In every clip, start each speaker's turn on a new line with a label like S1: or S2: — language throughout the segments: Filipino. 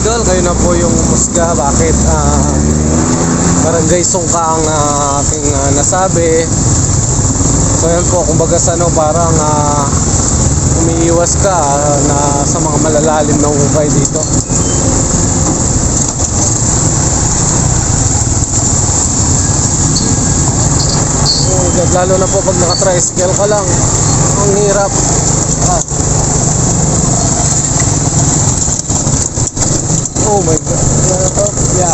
S1: idol, kayo na po yung musga. Bakit ah, barangay Sungka ang ah, aking ah, nasabi. So yan po, kumbaga sa ano, parang ah, umiiwas ka ah, na sa mga malalalim na hukay dito. Oh, lalo na po pag naka-tricycle ka lang. Ang hirap. Ah. Oh my god. Yeah.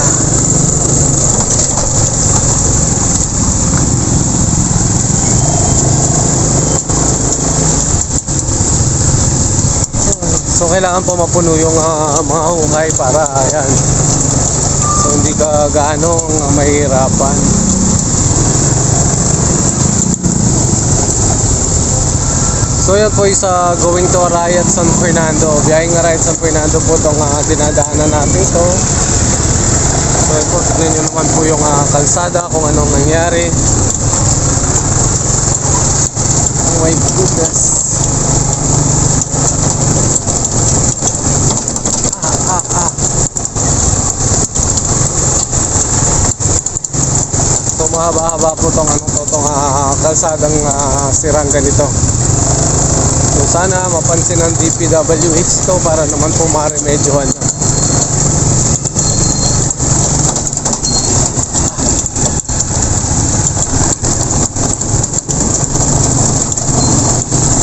S1: So kailangan po mapuno yung ah, mga hukay para ayan. So hindi ka gaano ah, mahirapan. So yan po isa going to Arayat San Fernando. Biyahing Arayat San Fernando po itong uh, dinadaanan natin to. So yan po, tignan nyo naman po yung ah, kalsada kung anong nangyari. Oh my goodness. Ah, ah, ah. So mahaba-haba po tong ano to, tong ah, kalsadang ah, sirang ganito. So sana mapansin ng DPWH to para naman po maremedyohan na.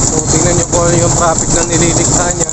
S1: So tingnan nyo po yung traffic na nililikha niya.